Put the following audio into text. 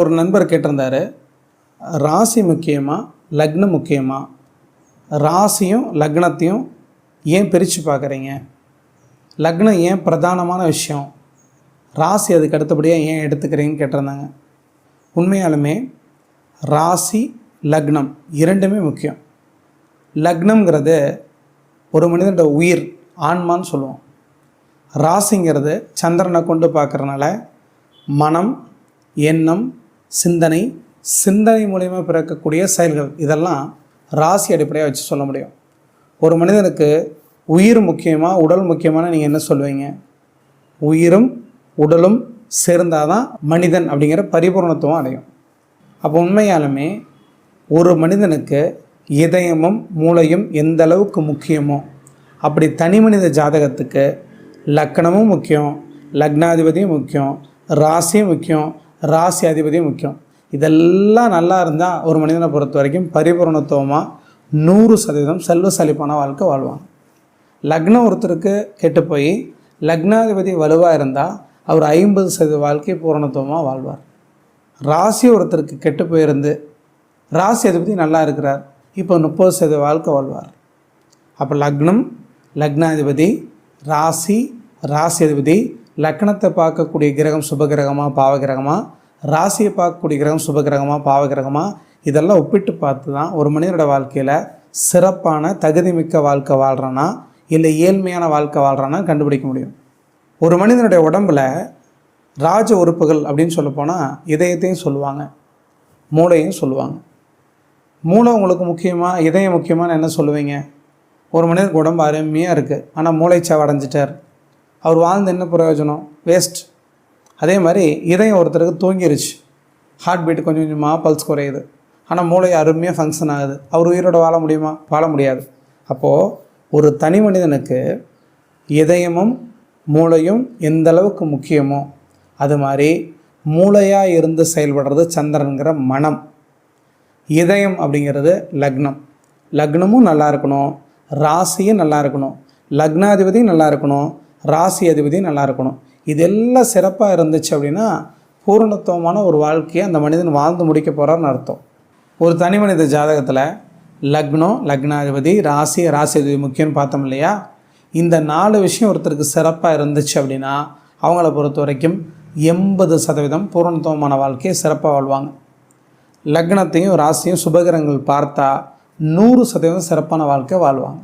ஒரு நண்பர் கேட்டிருந்தாரு ராசி முக்கியமாக லக்னம் முக்கியமாக ராசியும் லக்னத்தையும் ஏன் பிரித்து பார்க்குறீங்க? லக்னம் ஏன் பிரதானமான விஷயம்? ராசி அதுக்கு அடுத்தபடியாக ஏன் எடுத்துக்கிறீங்கன்னு கேட்டிருந்தாங்க. உண்மையாலுமே ராசி லக்னம் இரண்டுமே முக்கியம். லக்னம்ங்கிறது ஒரு மனிதனோட உயிர் ஆன்மான்னு சொல்லுவோம். ராசிங்கிறது சந்திரனை கொண்டு பார்க்குறனால மனம் எண்ணம் சிந்தனை சிந்தனை மூலயமா பிறக்கக்கூடிய செயல்கள். இதெல்லாம் ராசி அடிப்படையாக வச்சு சொல்ல முடியும். ஒரு மனிதனுக்கு உயிர் முக்கியமாக உடல் முக்கியமான நீங்கள் என்ன சொல்லுவீங்க? உயிரும் உடலும் சேர்ந்தால் தான் மனிதன் அப்படிங்கிற பரிபூர்ணத்துவம் அடையும். அப்போ உண்மையாலுமே ஒரு மனிதனுக்கு இதயமும் மூளையும் எந்த அளவுக்கு முக்கியமோ அப்படி தனி மனித ஜாதகத்துக்கு லக்கணமும் முக்கியம் லக்னாதிபதியும் முக்கியம் ராசியும் முக்கியம் ராசி அதிபதியும் முக்கியம். இதெல்லாம் நல்லா இருந்தால் ஒரு மனிதனை பொறுத்த வரைக்கும் பரிபூரணத்துவமாக நூறு சதவீதம் செல்வ செழிப்பான வாழ்க்கை வாழ்வாங்க. லக்னம் ஒருத்தருக்கு கெட்டு போய் லக்னாதிபதி வலுவாக இருந்தால் அவர் ஐம்பது சதவீத வாழ்க்கை பூரணத்துவமாக வாழ்வார். ராசி ஒருத்தருக்கு கெட்டு போயிருந்து ராசி அதிபதி நல்லா இருக்கிறார். இப்போ முப்பது சதவீத வாழ்க்கை வாழ்வார். அப்போ லக்னம் லக்னாதிபதி ராசி ராசி அதிபதி லக்னத்தை பார்க்கக்கூடிய கிரகம் சுபகிரகமாக பாவகிரகமாக ராசியை பார்க்கக்கூடிய கிரகம் சுபகிரகமாக பாவகிரகமாக இதெல்லாம் ஒப்பிட்டு பார்த்து தான் ஒரு மனிதனோட வாழ்க்கையில் சிறப்பான தகுதிமிக்க வாழ்க்கை வாழ்கிறானா இல்லை ஏழ்மையான வாழ்க்கை வாழ்கிறானா கண்டுபிடிக்க முடியும். ஒரு மனிதனுடைய உடம்பில் ராஜ உறுப்புகள் அப்படின்னு சொல்ல போனால் இதயத்தையும் சொல்லுவாங்க மூளையும் சொல்லுவாங்க. மூளை உங்களுக்கு முக்கியமாக இதயம் முக்கியமான என்ன சொல்லுவீங்க? ஒரு மனிதனுக்கு உடம்பு அருமையாக இருக்குது ஆனால் மூளைச்சாவை அடைஞ்சிட்டார். அவர் வாழ்ந்து என்ன பிரயோஜனம்? வேஸ்ட் அதே மாதிரி இதயம் ஒருத்தருக்கு தூங்கிருச்சு. ஹார்ட் பீட் கொஞ்சம் கொஞ்சமாக பல்ஸ் குறையுது. ஆனால் மூளை அருமையாக ஃபங்க்ஷன் ஆகுது. அவர் உயிரோட வாழ முடியுமா? வாழ முடியாது. அப்போது ஒரு தனி மனிதனுக்கு இதயமும் மூளையும் எந்த அளவுக்கு முக்கியமோ அது மாதிரி மூளையாக இருந்து செயல்படுறது சந்திரனுங்கிற மனம். இதயம் அப்படிங்கிறது லக்னம். லக்னமும் நல்லா இருக்கணும். ராசியும் நல்லா இருக்கணும். லக்னாதிபதியும் நல்லா இருக்கணும். ராசி அதிபதியும் நல்லா இருக்கணும். இதெல்லாம் சிறப்பாக இருந்துச்சு அப்படின்னா பூரணத்துவமான ஒரு வாழ்க்கையை அந்த மனிதன் வாழ்ந்து முடிக்க போகிறான்னு அர்த்தம். ஒரு தனி மனித ஜாதகத்தில் லக்னம் லக்னாதிபதி ராசி ராசி முக்கியம்னு பார்த்தோம் இல்லையா? இந்த நாலு விஷயம் ஒருத்தருக்கு சிறப்பாக இருந்துச்சு அப்படின்னா அவங்கள பொறுத்த வரைக்கும் எண்பது சதவீதம் பூரணத்துவமான வாழ்க்கையை சிறப்பாக வாழ்வாங்க. லக்னத்தையும் ராசியும் சுபகிரங்கள் பார்த்தா நூறு சதவீதம் சிறப்பான வாழ்க்கை வாழ்வாங்க.